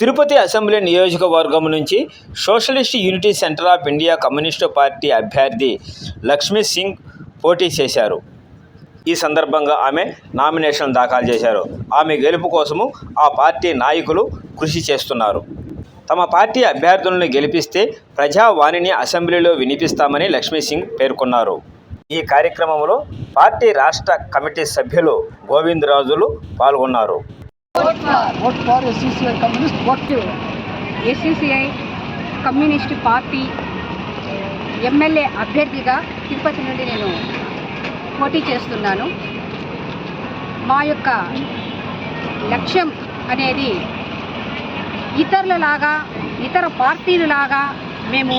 Tirupati assembly నియోజకవర్గం నుంచి socialist unity centre of India communist party అభ్యర్థి లక్ష్మీ సింగ్ పోటీ చేశారు. ఈ సందర్భంగా ఆమె నామినేషన్ దాఖలు చేశారు. ఆమె గెలుపు కోసము ఆ పార్టీ నాయకులు కృషి చేస్తున్నారు. తమ పార్టీ అభ్యర్థులను గెలిపిస్తే ప్రజావాణిని అసెంబ్లీలో వినిపిస్తామని లక్ష్మీ సింగ్ పేర్కొన్నారు. ఈ కార్యక్రమంలో పార్టీ రాష్ట్ర కమిటీ సభ్యులు గోవిందరాజులు పాల్గొన్నారు. For? SCCI Communist, what to? SUCI communist party MLA అభ్యర్థిగా తిరుపతి నుండి నేను పోటీ చేస్తున్నాను. మా యొక్క లక్ష్యం అనేది ఇతరులలాగా ఇతర పార్టీలలాగా మేము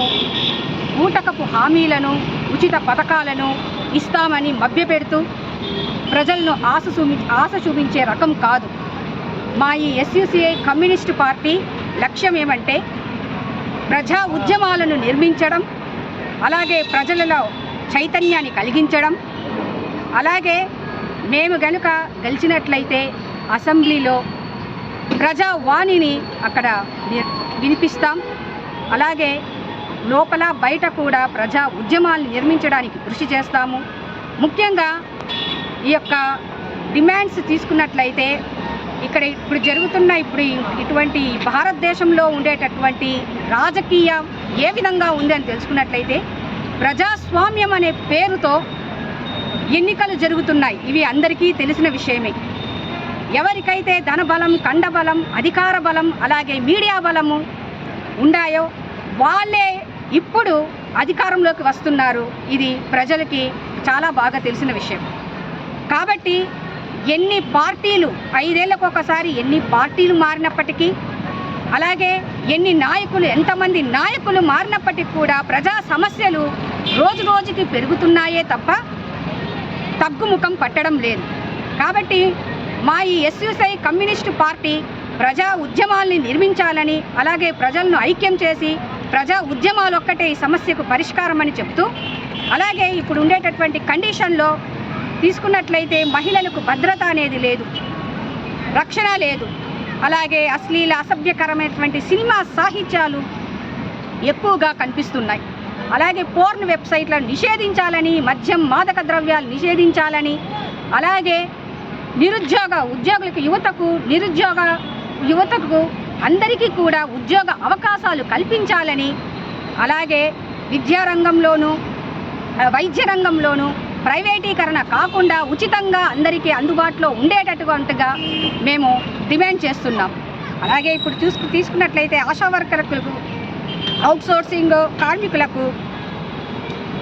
ఊటకపు హామీలను ఉచిత పథకాలను ఇస్తామని మభ్యపెడుతూ ప్రజలను ఆశ చూపి ఆశ చూపించే రకం కాదు. మా ఈ ఎస్యుసిఐ కమ్యూనిస్ట్ పార్టీ లక్ష్యం ఏమంటే ప్రజా ఉద్యమాలను నిర్మించడం అలాగే ప్రజలలో చైతన్యాన్ని కలిగించడం. అలాగే మేము గనుక గెలిచినట్లయితే అసెంబ్లీలో ప్రజావాణిని అక్కడ వినిపిస్తాం. అలాగే లోపల బయట కూడా ప్రజా ఉద్యమాలను నిర్మించడానికి కృషి చేస్తాము. ముఖ్యంగా ఈ యొక్క డిమాండ్స్ తీసుకున్నట్లయితే ఇక్కడ ఇప్పుడు జరుగుతున్న ఇప్పుడు ఇటువంటి భారతదేశంలో ఉండేటటువంటి రాజకీయం ఏ విధంగా ఉంది అని తెలుసుకున్నట్లయితే ప్రజాస్వామ్యం అనే పేరుతో ఎన్నికలు జరుగుతున్నాయి. ఇవి అందరికీ తెలిసిన విషయమే. ఎవరికైతే ధనబలం కండబలం అధికార బలం అలాగే మీడియా బలము ఉన్నాయో వాళ్ళే ఇప్పుడు అధికారంలోకి వస్తున్నారు. ఇది ప్రజలకి చాలా బాగా తెలిసిన విషయం. కాబట్టి ఎన్ని పార్టీలు ఐదేళ్ళకు ఒకసారి ఎన్ని పార్టీలు మారినప్పటికీ అలాగే ఎన్ని నాయకులు ఎంతమంది నాయకులు మారినప్పటికీ కూడా ప్రజా సమస్యలు రోజు రోజుకి పెరుగుతున్నాయే తప్ప తగ్గుముఖం పట్టడం లేదు. కాబట్టి మా ఈ ఎస్యుసై కమ్యూనిస్టు పార్టీ ప్రజా ఉద్యమాల్ని నిర్మించాలని అలాగే ప్రజలను ఐక్యం చేసి ప్రజా ఉద్యమాలు ఒక్కటే ఈ సమస్యకు పరిష్కారం అని చెప్తూ అలాగే ఇప్పుడు ఉండేటటువంటి కండిషన్లో తీసుకున్నట్లయితే మహిళలకు భద్రత అనేది లేదు రక్షణ లేదు. అలాగే అశ్లీల అసభ్యకరమైనటువంటి సినిమా సాహిత్యాలు ఎక్కువగా కనిపిస్తున్నాయి. అలాగే పోర్న్ వెబ్సైట్లను నిషేధించాలని మద్యం మాదక ద్రవ్యాలు నిషేధించాలని అలాగే నిరుద్యోగ ఉద్యోగులకు యువతకు నిరుద్యోగ యువతకు అందరికీ కూడా ఉద్యోగ అవకాశాలు కల్పించాలని అలాగే విద్యారంగంలోనూ వైద్య రంగంలోనూ ప్రైవేటీకరణ కాకుండా ఉచితంగా అందరికీ అందుబాటులో ఉండేటటువంటిగా మేము డిమాండ్ చేస్తున్నాం. అలాగే ఇప్పుడు చూసుకు తీసుకున్నట్లయితే ఆశా వర్కర్లకు అవుట్సోర్సింగ్ కార్మికులకు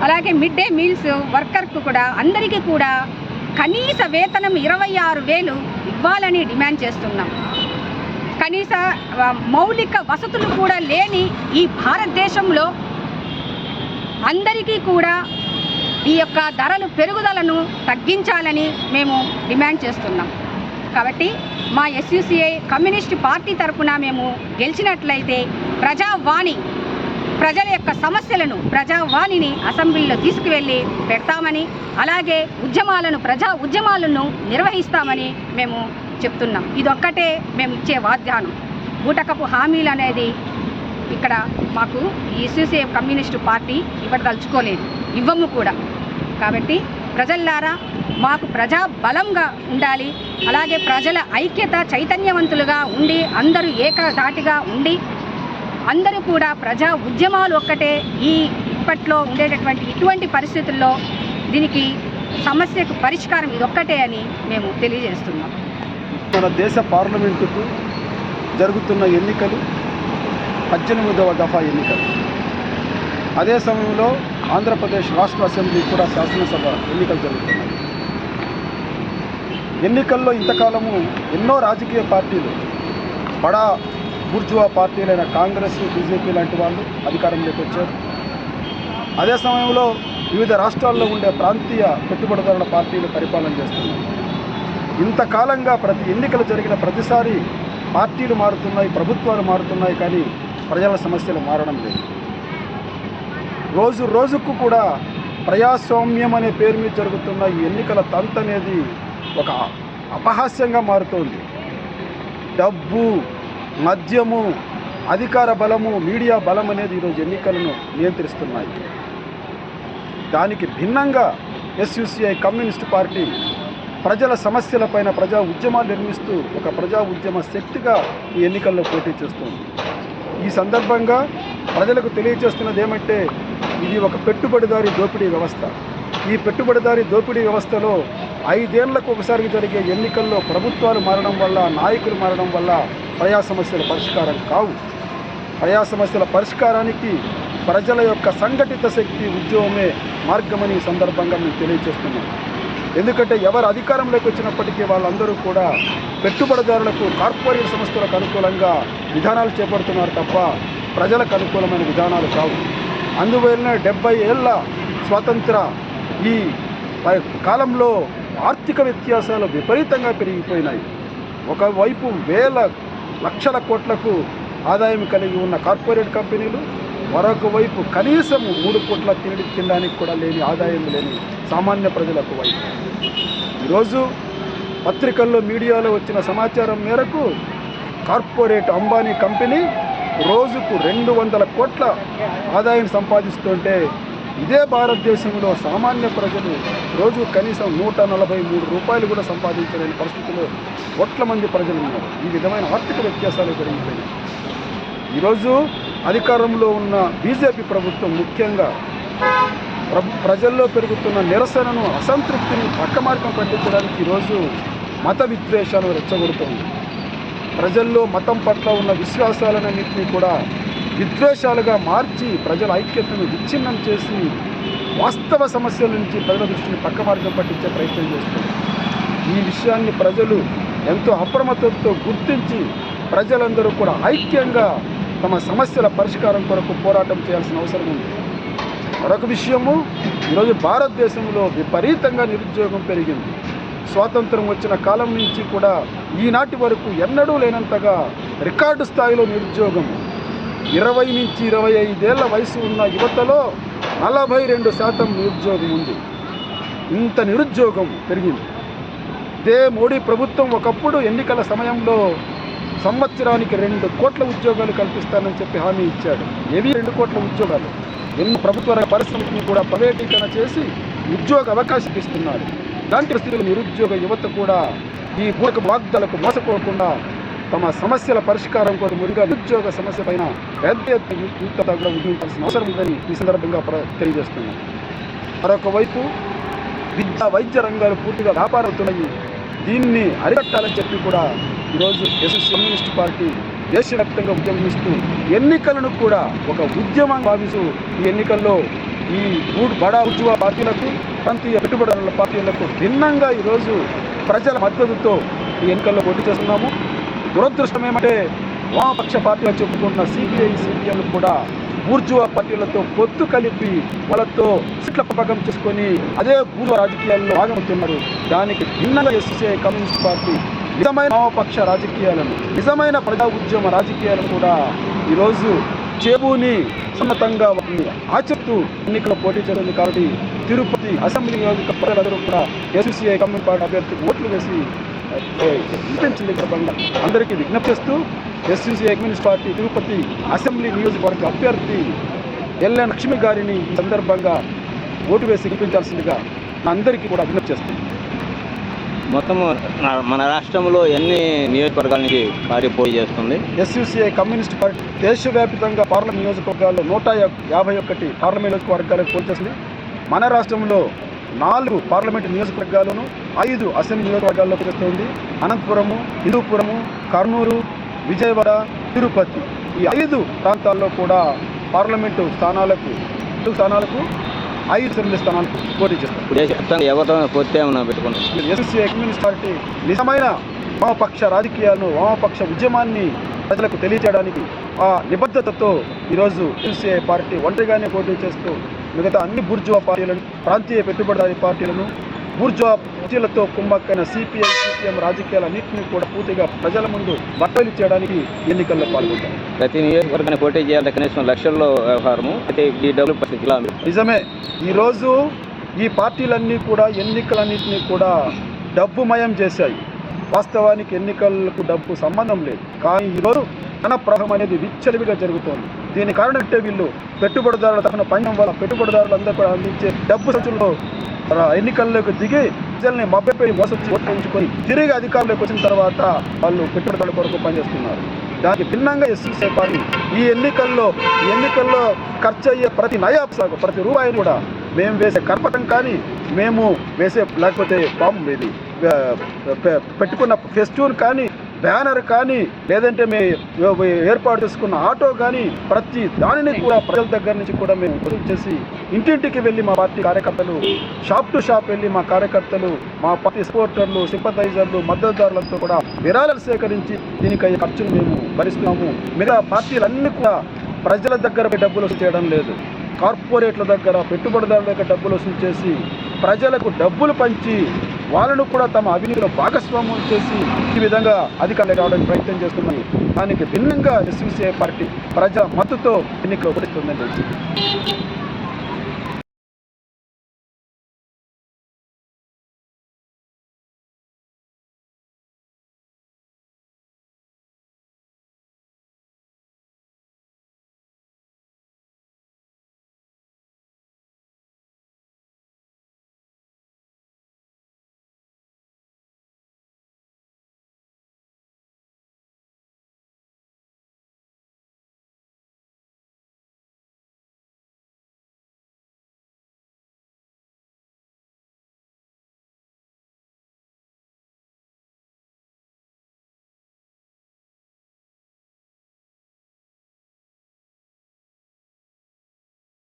అలాగే మిడ్ డే మీల్స్ వర్కర్కు కూడా అందరికీ కూడా కనీస వేతనం ఇరవై ఆరు వేలు ఇవ్వాలని డిమాండ్ చేస్తున్నాం. కనీస మౌలిక వసతులు కూడా లేని ఈ భారతదేశంలో అందరికీ కూడా ఈ యొక్క ధరలు పెరుగుదలను తగ్గించాలని మేము డిమాండ్ చేస్తున్నాం. కాబట్టి మా ఎస్యూసిఐ కమ్యూనిస్ట్ పార్టీ తరఫున మేము గెలిచినట్లయితే ప్రజావాణి ప్రజల యొక్క సమస్యలను ప్రజావాణిని అసెంబ్లీలో తీసుకువెళ్ళి పెడతామని అలాగే ఉద్యమాలను ప్రజా ఉద్యమాలను నిర్వహిస్తామని మేము చెప్తున్నాం. ఇదొక్కటే మేము ఇచ్చే వాగ్దానం. బూటకపు హామీలు అనేది ఇక్కడ మాకు ఎస్యూసీఎఫ్ కమ్యూనిస్టు పార్టీ ఇవ్వదలుచుకోలేదు. ఇవ్వము కూడా. కాబట్టి ప్రజల్లారా మాకు ప్రజా బలంగా ఉండాలి. అలాగే ప్రజల ఐక్యత చైతన్యవంతులుగా ఉండి అందరూ ఏకధాటిగా ఉండి అందరూ కూడా ప్రజా ఉద్యమాలు ఒక్కటే ఈ ఇప్పట్లో ఉండేటటువంటి ఇటువంటి పరిస్థితుల్లో దీనికి సమస్యకు పరిష్కారం ఇదొక్కటే అని మేము తెలియజేస్తున్నాం. మన దేశ పార్లమెంటుకు జరుగుతున్న ఎన్నికలు పద్దెనిమిదవ దఫా ఎన్నికలు. అదే సమయంలో ఆంధ్రప్రదేశ్ రాష్ట్ర అసెంబ్లీ కూడా శాసనసభ ఎన్నికలు జరుగుతున్నాయి. ఎన్నికల్లో ఇంతకాలము ఎన్నో రాజకీయ పార్టీలు బడా బూర్జువా పార్టీలైన కాంగ్రెస్ బీజేపీ లాంటి వాళ్ళు అధికారంలోకి వచ్చారు. అదే సమయంలో వివిధ రాష్ట్రాల్లో ఉండే ప్రాంతీయ పెట్టుబడిదారుల పార్టీలు పరిపాలన చేస్తున్నాయి. ఇంతకాలంగా ప్రతి ఎన్నికలు జరిగిన ప్రతిసారి పార్టీలు మారుతున్నాయి ప్రభుత్వాలు మారుతున్నాయి కానీ ప్రజల సమస్యలు మారడం లేదు. రోజు రోజుకు కూడా ప్రజాస్వామ్యం అనే పేరు మీద జరుగుతున్న ఈ ఎన్నికల తంత అనేది ఒక అపహాస్యంగా మారుతోంది. డబ్బు మద్యము అధికార బలము మీడియా బలం అనేది ఈరోజు ఎన్నికలను నియంత్రిస్తున్నాయి. దానికి భిన్నంగా ఎస్యుసిఐ కమ్యూనిస్ట్ పార్టీ ప్రజల సమస్యలపైన ప్రజా ఉద్యమాలు నిర్మిస్తూ ఒక ప్రజా ఉద్యమ శక్తిగా ఈ ఎన్నికల్లో పోటీ చేస్తుంది. ఈ సందర్భంగా ప్రజలకు తెలియజేస్తున్నది ఏమంటే ఇది ఒక పెట్టుబడిదారి దోపిడీ వ్యవస్థ. ఈ పెట్టుబడిదారి దోపిడీ వ్యవస్థలో ఐదేళ్ళకు ఒకసారి జరిగే ఎన్నికల్లో ప్రభుత్వాలు మారడం వల్ల నాయకులు మారడం వల్ల ప్రజా సమస్యల పరిష్కారం కావు. ప్రజా సమస్యల పరిష్కారానికి ప్రజల యొక్క సంఘటిత శక్తి ఉద్యోగమే మార్గమని సందర్భంగా మేము తెలియజేస్తున్నాం. ఎందుకంటే ఎవరు అధికారంలోకి వచ్చినప్పటికీ వాళ్ళందరూ కూడా పెట్టుబడిదారులకు కార్పొరేట్ సంస్థలకు అనుకూలంగా విధానాలు చేపడుతున్నారు తప్ప ప్రజలకు అనుకూలమైన విధానాలు కావు. అందువలన డెబ్బై ఏళ్ళ స్వాతంత్ర ఈ కాలంలో ఆర్థిక వ్యత్యాసాలు విపరీతంగా పెరిగిపోయినాయి. ఒకవైపు వేల లక్షల కోట్లకు ఆదాయం కలిగి ఉన్న కార్పొరేట్ కంపెనీలు మరొక వైపు కనీసం మూడు కోట్ల తిండి తినడానికి కూడా లేని ఆదాయం లేని సామాన్య ప్రజలకు వైపు. ఈరోజు పత్రికల్లో మీడియాలో వచ్చిన సమాచారం మేరకు కార్పొరేట్ అంబానీ కంపెనీ రోజుకు రెండు వందల కోట్ల ఆదాయం సంపాదిస్తుంటే ఇదే భారతదేశంలో సామాన్య ప్రజలు రోజు కనీసం నూట నలభై మూడు రూపాయలు కూడా సంపాదించలేని పరిస్థితిలో కోట్ల మంది ప్రజలు ఉన్నారు. ఈ విధమైన ఆర్థిక వ్యత్యాసాలు పెరిగిపోయినాయి ఈరోజు అధికారంలో ఉన్న బీజేపీ ప్రభుత్వం ముఖ్యంగా ప్రజల్లో పెరుగుతున్న నిరసనను అసంతృప్తిని పక్క మార్గం పట్టించడానికి ఈరోజు మత విద్వేషాలను రెచ్చగొడుతుంది. ప్రజల్లో మతం పట్ల ఉన్న విశ్వాసాలన్నింటినీ కూడా విద్వేషాలుగా మార్చి ప్రజల ఐక్యతను విచ్ఛిన్నం చేసి వాస్తవ సమస్యల నుంచి ప్రజల దృష్టిని పక్క మార్గం పట్టించే ప్రయత్నం చేస్తుంది. ఈ విషయాన్ని ప్రజలు ఎంతో అప్రమత్తంతో గుర్తించి ప్రజలందరూ కూడా ఐక్యంగా తమ సమస్యల పరిష్కారం కొరకు పోరాటం చేయాల్సిన అవసరం ఉంది. మరొక విషయము ఈరోజు భారతదేశంలో విపరీతంగా నిరుద్యోగం పెరిగింది. స్వాతంత్రం వచ్చిన కాలం నుంచి కూడా ఈనాటి వరకు ఎన్నడూ లేనంతగా రికార్డు స్థాయిలో నిరుద్యోగం. ఇరవై నుంచి ఇరవై ఐదేళ్ళ వయసు ఉన్న యువతలో నలభై రెండు శాతం నిరుద్యోగం ఉంది. ఇంత నిరుద్యోగం పెరిగింది. ఇదే మోడీ ప్రభుత్వం ఒకప్పుడు ఎన్నికల సమయంలో సంవత్సరానికి రెండు కోట్ల ఉద్యోగాలు కల్పిస్తానని చెప్పి హామీ ఇచ్చాడు. ఏవి? రెండు కోట్ల ఉద్యోగాలు. ఎన్ని ప్రభుత్వ పరిశ్రమని పరిశ్రమలను కూడా ప్రైవేటీకరణ చేసి ఉద్యోగ అవకాశం ఇస్తున్నారు. ఇలాంటి పరిస్థితుల్లో నిరుద్యోగ యువత కూడా ఈ పూరక వాగ్దాలకు మోసపోకుండా తమ సమస్యల పరిష్కారం కోసం మురిగా నిరుద్యోగ సమస్య పైన పెద్ద ఎత్తున యుక్త కూడా ఉద్యమించాల్సిన అవసరం ఉందని ఈ సందర్భంగా ప్ర- తెలియజేస్తున్నాం మరొకవైపు విద్య విద్యా వైద్య రంగాలు పూర్తిగా వ్యాపారవుతున్నాయి దీన్ని అరికట్టాలని చెప్పి కూడా ఈరోజు ఎస్ఎస్ కమ్యూనిస్ట్ పార్టీ దేశవ్యాప్తంగా ఉద్యమిస్తూ ఎన్నికలను కూడా ఒక ఉద్యమం భావిస్తూ ఈ ఎన్నికల్లో ఈ మూడు బడా ఉద్యమ పార్టీలకు ప్రాంతీయ పెట్టుబడుల పార్టీలకు భిన్నంగా ఈరోజు ప్రజల మద్దతుతో ఈ ఎన్నికల్లో పోటీ చేస్తున్నాము. దురదృష్టం ఏమంటే వామపక్ష పార్టీలు చెప్పుకున్న సిపిఐ సిపిఎం కూడా బూర్జువా పార్టీలతో పొత్తు కలిపి వాళ్ళతో సీట్ల పథకం చేసుకొని అదే పూర్వ రాజకీయాల్లో భాగమవుతున్నారు దానికి భిన్నంగా ఎస్సీఐ కమ్యూనిస్ట్ పార్టీ నిజమైన వామపక్ష రాజకీయాలను నిజమైన ప్రజా ఉద్యమ రాజకీయాలను కూడా ఈరోజు చేబూని సున్నతంగా వాటిని ఆచరిస్తూ ఎన్నికల్లో పోటీ చేస్తుంది కాబట్టి తిరుపతి అసెంబ్లీ నియోజక ప్రజలందరూ కూడా ఎస్సీఐ కమ్యూనిస్ట్ పార్టీ అభ్యర్థికి ఓట్లు వేసి వినిపించింది సందర్భంగా అందరికీ విజ్ఞప్తి చేస్తూ SCCI communist party Tirupati assembly నియోజకవర్గ అభ్యర్థి ఎల్ఎన్ లక్ష్మి గారిని సందర్భంగా ఓటు వేసి గెలిపించాల్సిందిగా అందరికీ కూడా విజ్ఞప్తి చేస్తుంది మొత్తం మన రాష్ట్రంలో ఎన్ని నియోజకవర్గాల నుంచి పార్టీ పోటీ చేస్తుంది? ఎస్యూసీఐ కమ్యూనిస్ట్ పార్టీ దేశవ్యాప్తంగా పార్లమెంట్ నియోజకవర్గాల్లో నూట యాభై ఒకటి పార్లమెంట్ నియోజకవర్గాలకు పోల్చేసింది మన రాష్ట్రంలో నాలుగు పార్లమెంట్ నియోజకవర్గాలను ఐదు అసెంబ్లీ నియోజకవర్గాల్లో పెరుగుతుంది అనంతపురము హిందూపురము కర్నూలు విజయవాడ తిరుపతి ఈ ఐదు ప్రాంతాల్లో కూడా పార్లమెంటు స్థానాలకు ఐదు స్థానాలకు ఐదు అసెంబ్లీ స్థానాలకు పోటీ చేస్తారు. ఎవరితో పొత్తే ఏమన్నా పెట్టుకున్నాం ఎస్సీ కమ్యూనిస్ట్ పార్టీ నిజమైన వామపక్ష రాజకీయాలను వామపక్ష ఉద్యమాన్ని ప్రజలకు తెలియజేయడానికి ఆ నిబద్ధతతో ఈరోజు ఎస్సీఐ పార్టీ ఒంటరిగానే పోటీ చేస్తూ మిగతా అన్ని బూర్జువా పార్టీలను ప్రాంతీయ పెట్టుబడిదారీ పార్టీలను బూర్జువా పార్టీలతో కుమ్మక్కైన సిపిఐ సిపిఎం రాజకీయాలన్నింటినీ కూడా పూర్తిగా ప్రజల ముందు బట్టలు చేయడానికి ఎన్నికల్లో పాల్గొంటారు. ప్రతి నియోజకవర్గాన్ని పోటీ చేయాలంటే కనీసం లక్షల్లో వ్యవహారము అయితే ఈ డబ్బులు. నిజమే. ఈరోజు ఈ పార్టీలన్నీ కూడా ఎన్నికలన్నింటినీ కూడా డబ్బుమయం చేశాయి. వాస్తవానికి ఎన్నికలకు డబ్బు సంబంధం లేదు. కానీ ఈరోజు ధన ప్రవాహం అనేది విచ్చలవిగా జరుగుతోంది. దీని కారణం అంటే వీళ్ళు పెట్టుబడిదారుల తరఫున పైన వల్ల పెట్టుబడిదారులందరూ కూడా అందించే డబ్బు సంచుల్లో ఎన్నికల్లోకి దిగి ప్రజల్ని మభ్యపై వసతి ఓట్లించుకొని తిరిగి అధికారంలోకి వచ్చిన తర్వాత వాళ్ళు పెట్టుబడుల కొరకు పనిచేస్తున్నారు. దానికి భిన్నంగా ఎస్సీసీ పార్టీ ఈ ఎన్నికల్లో ఈ ఎన్నికల్లో ఖర్చు అయ్యే ప్రతి నయా ప్రతి రూపాయిని కూడా మేము వేసే కర్పటం కానీ మేము వేసే లేకపోతే బాంబు ఇది పె- పెట్టుకున్న ఫెస్టివల్ కానీ బ్యానర్ కానీ లేదంటే మేము ఏర్పాటు చేసుకున్న ఆటో కానీ ప్రతి దానిని కూడా ప్రజల దగ్గర నుంచి కూడా మేము వసూలు చేసి ఇంటింటికి వెళ్ళి మా పార్టీ కార్యకర్తలు షాప్ టు షాప్ వెళ్ళి మా కార్యకర్తలు మా పార్టీ సపోర్టర్లు సింపథైజర్లు మద్దతుదారులతో కూడా విరాళాలు సేకరించి దీనికి ఖర్చులు ఖర్చును మేము భరిస్తున్నాము. మిగతా పార్టీలన్నీ కూడా ప్రజల దగ్గర డబ్బులు వసూలు చేయడం లేదు. కార్పొరేట్ల దగ్గర పెట్టుబడిదారుల దగ్గర డబ్బులు వసూలు చేసి ప్రజలకు డబ్బులు పంచి వాళ్ళను కూడా తమ అవినీతిలో భాగస్వామ్యం చేసి ఈ విధంగా అధికారులు రావడానికి ప్రయత్నం చేస్తున్నాయి. దానికి భిన్నంగా ఎస్సీసీఐ పార్టీ ప్రజా మద్దతుతో ఎన్నికలు ఓడిస్తుందని తెలిసింది.